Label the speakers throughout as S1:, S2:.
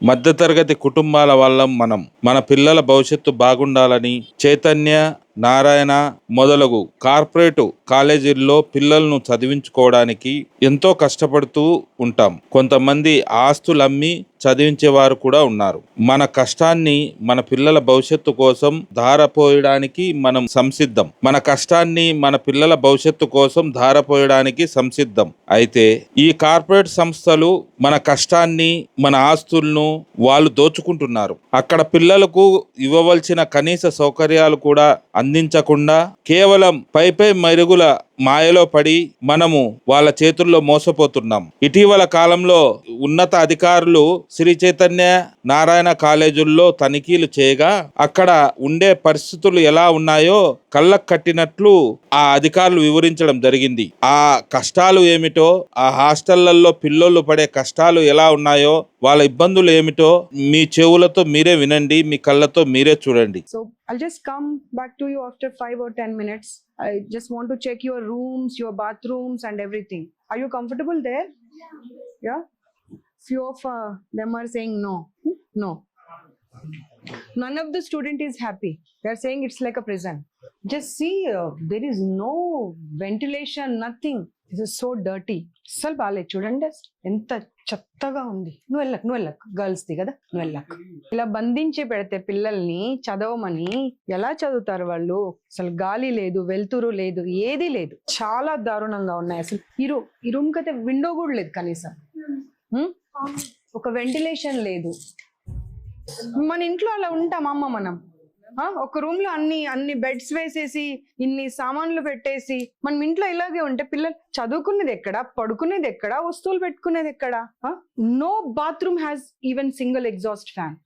S1: మధ్యతరగతి కుటుంబాల వాళ్ళం మనం మన పిల్లల భవిష్యత్తు బాగుండాలని చైతన్య నారాయణ మొదలగు కార్పొరేట్ కాలేజీల్లో పిల్లలను చదివించుకోవడానికి ఎంతో కష్టపడుతూ ఉంటాం. కొంతమంది ఆస్తులు అమ్మి చదివించేవారు కూడా ఉన్నారు. మన కష్టాన్ని మన పిల్లల భవిష్యత్తు కోసం ధారపోయడానికి మనం సంసిద్ధం. మన కష్టాన్ని మన పిల్లల భవిష్యత్తు కోసం ధారపోయడానికి సంసిద్ధం. అయితే ఈ కార్పొరేట్ సంస్థలు మన కష్టాన్ని మన ఆస్తులను వాళ్ళు దోచుకుంటున్నారు. అక్కడ పిల్లలకు ఇవ్వవలసిన కనీస సౌకర్యాలు కూడా అందించకుండా కేవలం పై పై మెరుగుల మాయలో పడి మనము వాళ్ళ చేతుల్లో మోసపోతున్నాం. ఇటీవల కాలంలో ఉన్నత అధికారులు శ్రీ చైతన్య నారాయణ కాలేజీల్లో తనిఖీలు చేయగా అక్కడ ఉండే పరిస్థితులు ఎలా ఉన్నాయో కళ్ళకు కట్టినట్లు ఆ అధికారులు వివరించడం జరిగింది. ఆ కష్టాలు ఏమిటో ఆ హాస్టళ్ళలో పిల్లోళ్ళు పడే కష్టాలు ఎలా ఉన్నాయో వాళ్ళ ఇబ్బందులు ఏమిటో మీ చెవులతో మీరే వినండి మీ కళ్ళతో మీరే చూడండి.
S2: So I'll just come back to you after five or ten minutes. I just want to check your rooms, your bathrooms, and everything. Are you comfortable there? Yeah. Few of uh, them are saying no. No. None of the student is happy. They are saying it's like a prison. Just see, uh, there is no ventilation, nothing. This is so dirty. అస్సలు బాగాలేదు చూడండి ఎంత చెత్తగా ఉంది. నువ్వు వెళ్ళకు నువ్వు వెళ్ళకు. గర్ల్స్ది కదా నువ్వు వెళ్ళకు. ఇలా బంధించి పెడితే పిల్లల్ని చదవమని ఎలా చదువుతారు వాళ్ళు? అసలు గాలి లేదు వెలుతురు లేదు ఏది లేదు. చాలా దారుణంగా ఉన్నాయి అసలు. ఈ ఈ రూమ్ కైతే విండో కూడా లేదు కనీసం. హ్మ్? ఒక వెంటిలేషన్ లేదు. మన ఇంట్లో అలా ఉంటాం అమ్మ మనం. ఒక రూమ్లో అన్ని అన్ని బెడ్స్ వేసేసి ఇన్ని సామాన్లు పెట్టేసి మనం ఇంట్లో ఇలాగే ఉంటే పిల్లలు చదువుకునేది ఎక్కడ? పడుకునేది ఎక్కడ? వస్తువులు పెట్టుకునేది ఎక్కడ? No bathroom has even single exhaust fan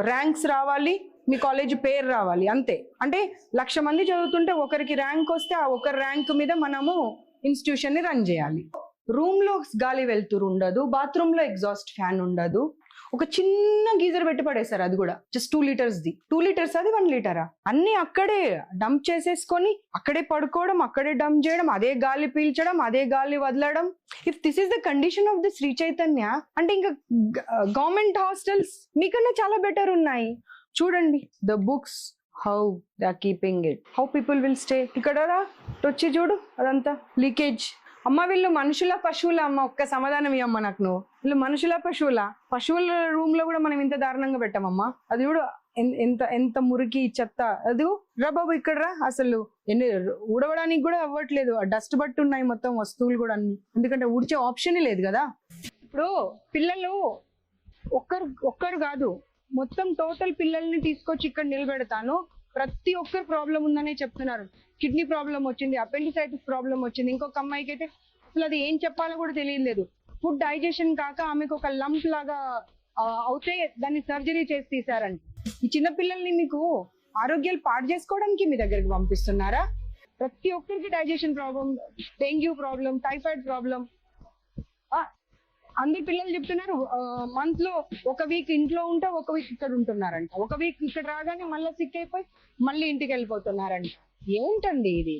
S2: ranks రావాలి మీ కాలేజ్ పేరు రావాలి అంతే. అంటే లక్ష మంది చదువుతుంటే ఒకరికి ర్యాంక్ వస్తే ఆ ఒకరి ర్యాంక్ మీద మనము ఇన్స్టిట్యూషన్ని రన్ చేయాలి. రూమ్లో గాలి వెళ్తురు ఉండదు బాత్రూమ్లో ఎగ్జాస్ట్ ఫ్యాన్ ఉండదు. ఒక చిన్న గీజర్ పెట్టి పడేశారు అది కూడా. Just two litres the. Two litres అది వన్ లీటరా అన్ని అక్కడే డంప్ చేసేసుకొని అక్కడే పడుకోవడం అక్కడే డంప్ చేయడం అదే గాలి పీల్చడం అదే గాలి వదలడం. If this is the condition of the Shri Chaitanya అంటే ఇంకా గవర్నమెంట్ హాస్టల్స్ మీకన్నా చాలా బెటర్ ఉన్నాయి. చూడండి the books how the keeping it how people will stay ఇక్కడ రా వచ్చి చూడు అదంతా. లీకేజ్ అమ్మ వీళ్ళు మనుషుల పశువుల అమ్మ ఒక్క సమాధానం ఇవ్వమ్మ నాకు నువ్వు. వీళ్ళు మనుషుల పశువుల. పశువుల రూమ్లో కూడా మనం ఇంత దారుణంగా పెట్టామమ్మా. అది కూడా ఎంత ఎంత మురికి చెత్త. అది రా బాబు ఇక్కడ రా అసలు. ఎన్ని ఊడవడానికి కూడా అవ్వట్లేదు. డస్ట్ బట్టి ఉన్నాయి మొత్తం వస్తువులు కూడా అన్ని. ఎందుకంటే ఊడ్చే ఆప్షన్ లేదు కదా. ఇప్పుడు పిల్లలు ఒక్కరు ఒక్కరు కాదు. మొత్తం టోటల్ పిల్లల్ని తీసుకొచ్చి ఇక్కడ నిలబెడతాను. ప్రతి ఒక్కరు ప్రాబ్లం ఉందనే చెప్తున్నారు. కిడ్నీ ప్రాబ్లం వచ్చింది అపెండిసైటిస్ ప్రాబ్లం వచ్చింది. ఇంకొక అమ్మాయికి అయితే అసలు అది ఏం చెప్పాలో కూడా తెలియలేదు ఫుడ్ డైజెషన్ కాక ఆమెకు ఒక లంప్ లాగా అవుతే దాన్ని సర్జరీ చేసి తీసారంట ఈ చిన్నపిల్లల్ని మీకు ఆరోగ్యాలు పాడు చేసుకోవడానికి మీ దగ్గరికి పంపిస్తున్నారా? ప్రతి ఒక్కరికి digestion problem dengue problem typhoid problem అందరు పిల్లలు చెప్తున్నారు మంత్లో ఒక వీక్ ఇంట్లో ఉంటే ఒక వీక్ ఇక్కడ ఉంటున్నారంట. ఒక వీక్ ఇక్కడ రాగానే మళ్ళీ సిక్ అయిపోయి మళ్ళీ ఇంటికి వెళ్ళిపోతున్నారంట. ఏంటండి ఇది?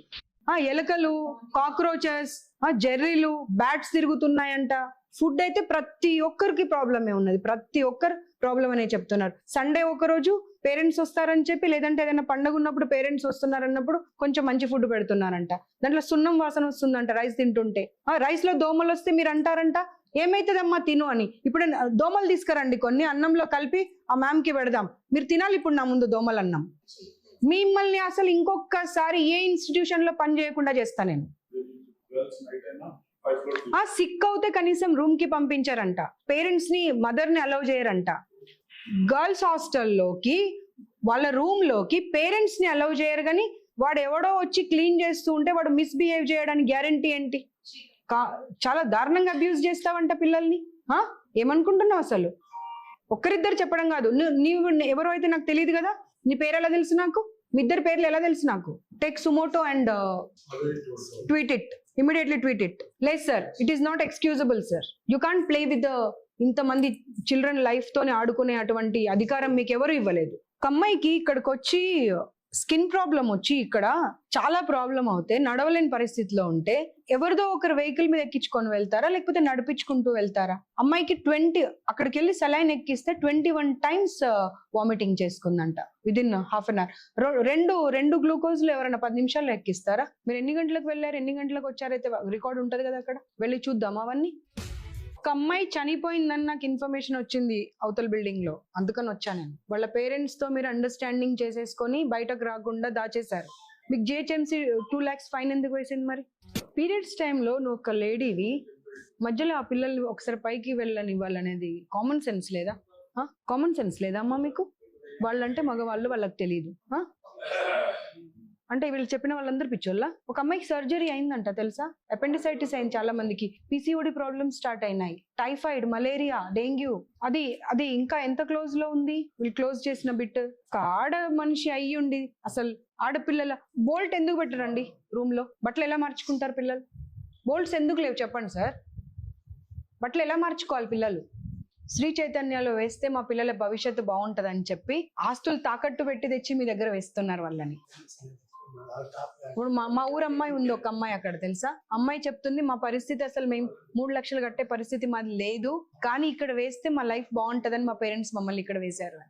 S2: ఆ ఎలకలు కాక్రోచెస్ ఆ జెర్రీలు బ్యాట్స్ తిరుగుతున్నాయంట. ఫుడ్ అయితే ప్రతి ఒక్కరికి ప్రాబ్లమే ఉన్నది. ప్రతి ఒక్కరు ప్రాబ్లం అనే చెప్తున్నారు. సండే ఒక రోజు పేరెంట్స్ వస్తారని చెప్పి లేదంటే ఏదైనా పండుగ ఉన్నప్పుడు పేరెంట్స్ వస్తున్నారన్నప్పుడు కొంచెం మంచి ఫుడ్ పెడుతున్నారంట. దాంట్లో సున్నం వాసన వస్తుందంట రైస్ తింటుంటే. ఆ రైస్లో దోమలు వస్తే మీరు అంటారంట ఏమైతుందమ్మా తిను అని. ఇప్పుడు దోమలు తీసుకురండి కొన్ని అన్నంలో కలిపి ఆ మ్యామ్కి పెడదాం. మీరు తినాలి ఇప్పుడు నా ముందు దోమలు అన్నం. మిమ్మల్ని అసలు ఇంకొకసారి ఏ ఇన్స్టిట్యూషన్లో పని చేయకుండా చేస్తా నేను. ఆ సిక్ అవుతే కనీసం రూమ్కి పంపించారంట. పేరెంట్స్ని మదర్ని అలౌ చేయరంట. గర్ల్స్ హాస్టల్లోకి వాళ్ళ రూమ్లోకి పేరెంట్స్ని అలౌ చేయరు కానీ వాడు ఎవడో వచ్చి క్లీన్ చేస్తూ ఉంటే వాడు మిస్బిహేవ్ చేయడానికి గ్యారంటీ ఏంటి? చాలా దారుణంగా అబ్యూజ్ చేస్తావంట పిల్లల్ని? ఏమనుకుంటున్నావు అసలు? ఒక్కరిద్దరు చెప్పడం కాదు. నీవు ఎవరో అయితే నాకు తెలియదు కదా? నీ పేరు ఎలా తెలుసు నాకు? మీ ఇద్దరు పేర్లు ఎలా తెలుసు నాకు? Take suo motu and tweet it immediately tweet it లేదు sir it is not excusable sir you can't play with ఇంతమంది చిల్డ్రన్ లైఫ్తోనే ఆడుకునే అటువంటి అధికారం మీకు ఎవరు ఇవ్వలేదు. ఒక అమ్మాయికి ఇక్కడికి వచ్చి స్కిన్ ప్రాబ్లం వచ్చి ఇక్కడ చాలా ప్రాబ్లం అవుతే నడవలేని పరిస్థితిలో ఉంటే ఎవరిదో ఒకరు వెహికల్ మీద ఎక్కించుకొని వెళ్తారా? లేకపోతే నడిపించుకుంటూ వెళ్తారా? అమ్మాయికి ట్వంటీ అక్కడికి వెళ్ళి సెలైన్ ఎక్కిస్తే ట్వంటీ వన్ టైమ్స్ వామిటింగ్ చేసుకుందంట. విదిన్ హాఫ్ అన్ అవర్ రెండు రెండు గ్లూకోజ్లు ఎవరైనా పది నిమిషాల్లో ఎక్కిస్తారా? మీరు ఎన్ని గంటలకు వెళ్ళారు? ఎన్ని గంటలకు వచ్చారైతే రికార్డ్ ఉంటుంది కదా అక్కడ? వెళ్ళి చూద్దాం అవన్నీ? ఒక అమ్మాయి చనిపోయిందని నాకు ఇన్ఫర్మేషన్ వచ్చింది అవతల బిల్డింగ్లో. అందుకని వచ్చాను నేను. వాళ్ళ పేరెంట్స్తో మీరు అండర్స్టాండింగ్ చేసేసుకొని బయటకు రాకుండా దాచేశారు. మీకు జిహెచ్ఎంసీ టూ ల్యాక్స్ ఫైన్ ఎందుకు వేసింది మరి? పీరియడ్స్ టైంలో నువ్వు ఒక లేడీవి మధ్యలో ఆ పిల్లల్ని ఒకసారి పైకి వెళ్ళని వాళ్ళనేది కామన్ సెన్స్ లేదా కామన్ సెన్స్ లేదా అమ్మా మీకు? వాళ్ళంటే మగవాళ్ళు వాళ్ళకి తెలియదు అంటే వీళ్ళు చెప్పిన వాళ్ళందరూ పిచ్చోళ్ళ? ఒక అమ్మాయికి సర్జరీ అయిందంట తెలుసా? అపెండిసైటిస్ అయింది చాలా మందికి. పిసిఓడి ప్రాబ్లమ్స్ స్టార్ట్ అయినాయి. టైఫాయిడ్ మలేరియా డెంగ్యూ అది అది ఇంకా ఎంత క్లోజ్లో ఉంది? వీళ్ళు క్లోజ్ చేసిన బిట్. ఒక ఆడ మనిషి అయ్యి ఉండి అసలు ఆడపిల్లల బోల్ట్ ఎందుకు పెట్టరండి రూమ్లో? బట్టలు ఎలా మార్చుకుంటారు పిల్లలు? బోల్ట్స్ ఎందుకు లేవు చెప్పండి సార్ బట్టలు ఎలా మార్చుకోవాలి పిల్లలు? శ్రీ చైతన్యలో వేస్తే మా పిల్లల భవిష్యత్తు బాగుంటదని చెప్పి ఆస్తులు తాకట్టు పెట్టి తెచ్చి మీ దగ్గర వేస్తున్నారు వాళ్ళని. ఇప్పుడు మా మా ఊరు అమ్మాయి ఉంది ఒక అమ్మాయి అక్కడ తెలుసా? అమ్మాయి చెప్తుంది మా పరిస్థితి అసలు మేము మూడు లక్షలు కట్టే పరిస్థితి మాది లేదు కానీ ఇక్కడ వేస్తే మా లైఫ్ బాగుంటదని మా పేరెంట్స్ మమ్మల్ని ఇక్కడ వేశారు అని.